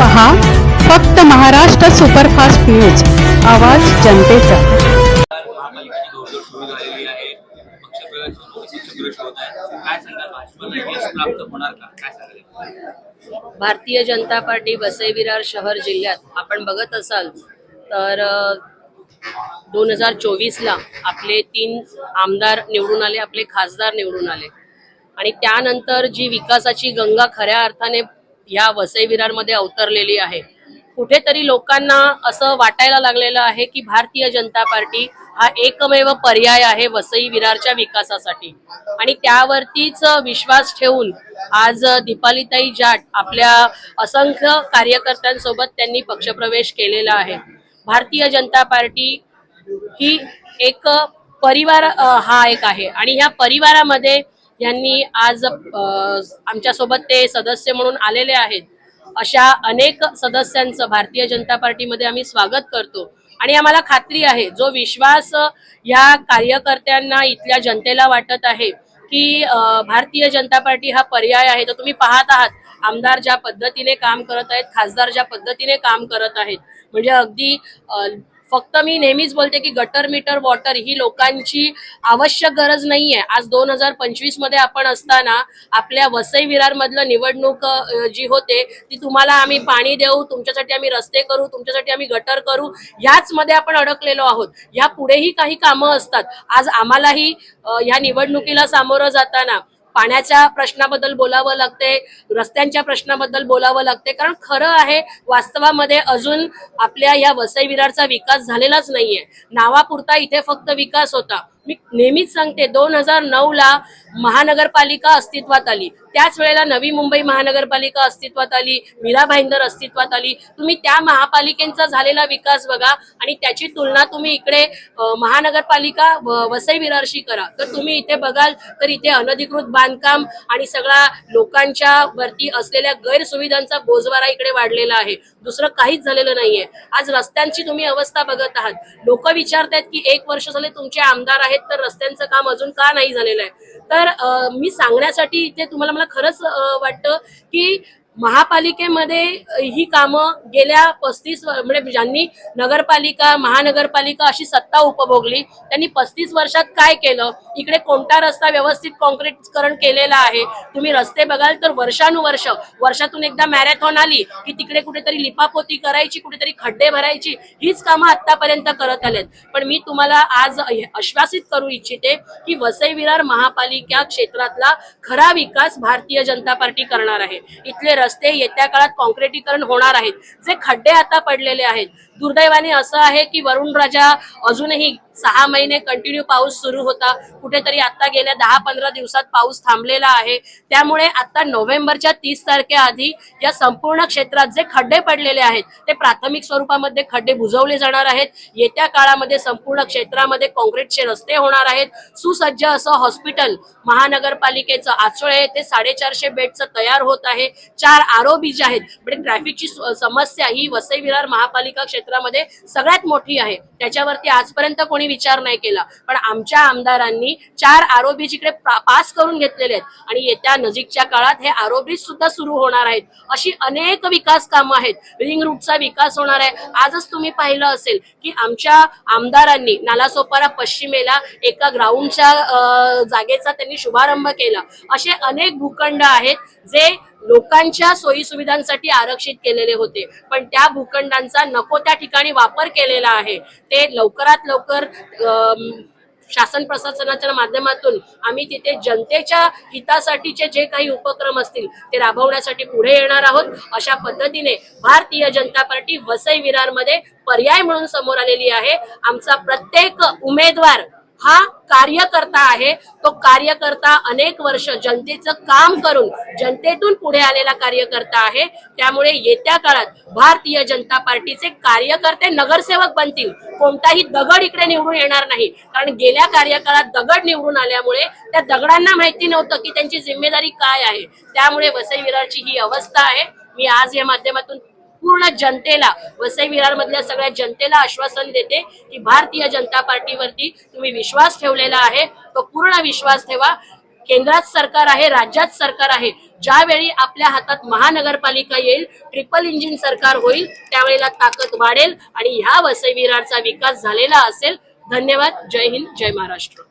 पहा फक्त Maharashtra superfast news. आवाज जनतेचा. भारतीय जनता पार्टी वसई विरार शहर जिल्ह्यात आपण बघत असाल तर दोन हजार चोवीसला आपले तीन आमदार निवडून आले आपले खासदार निवडून आले. आणि त्यानंतर जी विकासाची गंगा खऱ्या अर्थाने ह्या वसई विरारमध्ये अवतरलेली आहे कुठेतरी लोकांना असं वाटायला लागलेलं आहे की भारतीय जनता पार्टी हा एकमेव पर्याय आहे वसई विरारच्या विकासासाठी. आणि त्यावरतीच विश्वास ठेवून आज दीपालीताई जाट आपल्या असंख्य कार्यकर्त्यांसोबत त्यांनी पक्षप्रवेश केलेला आहे. भारतीय जनता पार्टी ही एक परिवार हा एक आहे. आणि ह्या परिवारामध्ये यांनी आज आमच्यासोबत ते सदस्य म्हणून आलेले आहेत. अशा अनेक सदस्यांचं भारतीय जनता पार्टीमध्ये आम्ही स्वागत करतो. आणि आम्हाला खात्री आहे जो विश्वास या कार्यकर्त्यांना इथल्या जनतेला वाटत आहे की भारतीय जनता पार्टी हा पर्याय आहे. तर तुम्ही पाहत आहात आमदार ज्या पद्धतीने काम करत आहेत खासदार ज्या पद्धतीने काम करत आहेत. म्हणजे अगदी फक्त मी नेहमीच बोलते की गटर मीटर वॉटर ही लोकांची आवश्यक गरज नाहीये. आज दोन हजार पंचवीसमध्ये आपण असताना आपल्या वसई विरार मधलं निवडणूक जी होते ती तुम्हाला आम्ही पाणी देऊ तुमच्यासाठी आम्ही रस्ते करू तुमच्यासाठी आम्ही गटर करू ह्याच मध्ये आपण अडकलेलो आहोत. ह्या पुढेही काही कामं असतात. आज आम्हालाही ह्या निवडणुकीला सामोरं जाताना पाण्याच्या प्रश्नाबद्दल बोलावं लागते रस्त्यांच्या प्रश्नाबद्दल बोलावं लागते. कारण खरं आहे वास्तवामध्ये अजून आपल्या या वसई विरारचा विकास झालेलाच नाहीये. नावापुरता इथे फक्त विकास होता. मी नेहमीच सांगते दोन हजार नऊ ला महानगरपालिका अस्तित्वात आली. त्याच वेळेला नवी मुंबई महानगरपालिका अस्तित्वात आली मीरा भाईंदर अस्तित्वात आली. तुम्ही त्या महापालिकेचा झालेला विकास बघा आणि त्याची तुलना तुम्ही इकडे महानगरपालिका वसई विरारशी करा. तर तुम्ही इथे बघाल तर इथे अनधिकृत बांधकाम आणि सगळा लोकांच्या वरती असलेल्या गैरसुविधांचा बोजवारा इकडे वाढलेला आहे. दुसरं काहीच झालेलं नाहीये. आज रस्त्यांची तुम्ही अवस्था बघत आहात. लोक विचारतायत की एक वर्ष झाले तुमचे आमदार आहेत तर रस्त्यांचं काम अजून का नाही झालेलं आहे? तर मी सांगण्यासाठी इथे तुम्हाला मला खरंच वाटतं की महापालिकेमध्ये ही कामं गेल्या पस्तीस म्हणजे ज्यांनी नगरपालिका महानगरपालिका अशी सत्ता उपभोगली त्यांनी पस्तीस वर्षात काय केलं? इकडे कोणता रस्ता व्यवस्थित कॉन्क्रीटकरण केलेला आहे? तुम्ही रस्ते बघाल तर वर्षानुवर्ष वर्षातून एकदा मॅरेथॉन आली की तिकडे कुठेतरी लिपापोती करायची कुठेतरी खड्डे भरायची हीच कामं आतापर्यंत करत आलेत. पण मी तुम्हाला आज आश्वासित करू इच्छिते की वसई विरार महापालिका क्षेत्रातला खरा विकास भारतीय जनता पार्टी करणार आहे. इथले रस्ते येत्या काळात कॉन्क्रिटीकरण होणार आहेत. जे खड्डे आता पडलेले आहेत. दुर्दैवाने असं आहे की वरुण राजा अजूनही सहा महिने कंटिन्यू पाऊस सुरू होता. कुठेतरी आता गेल्या दहा पंधरा दिवसात पाऊस थांबलेला आहे. त्यामुळे आता नोव्हेंबरच्या तीस तारखेआधी या संपूर्ण क्षेत्रात जे खड्डे पडलेले आहेत ते प्राथमिक स्वरूपामध्ये खड्डे बुजवले जाणार आहेत. येत्या काळामध्ये संपूर्ण क्षेत्रामध्ये काँक्रीटचे रस्ते होणार आहेत. सुसज्ज असं हॉस्पिटल महानगरपालिकेचं आचोळे ते साडेचारशे बेडचं तयार होत आहे. चार आरोबी जे आहेत म्हणजे ट्रॅफिकची समस्या ही वसई विरार महापालिका क्षेत्रामध्ये सगळ्यात मोठी आहे. त्याच्यावरती आजपर्यंत कोणी विचार नाही केला. पण आमच्या आमदारांनी चार आरोबी जिकडे पास करून घेतलेले आहेत आणि येत्या नजीकच्या काळात हे आरोबी सुद्धा सुरू होणार आहेत. अशी अनेक विकास कामं आहेत. रिंग रूटचा विकास होणार आहे. आजच तुम्ही पाहिलं असेल की आमच्या आमदारांनी नालासोपारा पश्चिमेला एका ग्राउंडच्या जागेचा त्यांनी शुभारंभ केला. असे अनेक भूखंड आहेत जे लोकांच्या सोयी सुविधांसाठी आरक्षित केलेले होते. पण त्या भूखंडांचा नको त्या ठिकाणी वापर केलेला आहे. ते लवकरात लवकर शासन प्रशासनाच्या माध्यमातून आम्ही तिथे जनतेच्या हितासाठीचे जे काही उपक्रम असतील ते राबवण्यासाठी पुढे येणार आहोत. अशा पद्धतीने भारतीय जनता पार्टी वसई विरारमध्ये पर्याय म्हणून समोर आलेली आहे. आमचा प्रत्येक उमेदवार हा कार्यकर्ता आहे. तो कार्यकर्ता अनेक वर्ष जनतेचं काम करून जनतेतून पुढे आलेला कार्यकर्ता आहे. त्यामुळे येत्या काळात भारतीय जनता पार्टीचे कार्यकर्ते नगरसेवक बनतील. कोणताही दगड इकडे निवडून येणार नाही. कारण गेल्या कार्यकाळात दगड निवडून आल्यामुळे त्या दगडांना माहिती नव्हतं की त्यांची जिम्मेदारी काय आहे. त्यामुळे वसई विरारची ही अवस्था आहे. मी आज या माध्यमातून पूर्ण जनतेला वसई विरार मधल्या सगळ्या जनतेला आश्वासन देते की भारतीय जनता पार्टीवरती तुम्ही विश्वास ठेवलेला आहे. तो पूर्ण विश्वास ठेवा. केंद्रात सरकार आहे राज्यात सरकार आहे. ज्यावेळी आपल्या हातात महानगरपालिका येईल ट्रिपल इंजिन सरकार होईल त्यावेळेला ताकद वाढेल आणि ह्या वसई विरारचा विकास झालेला असेल. धन्यवाद. जय हिंद जय महाराष्ट्र.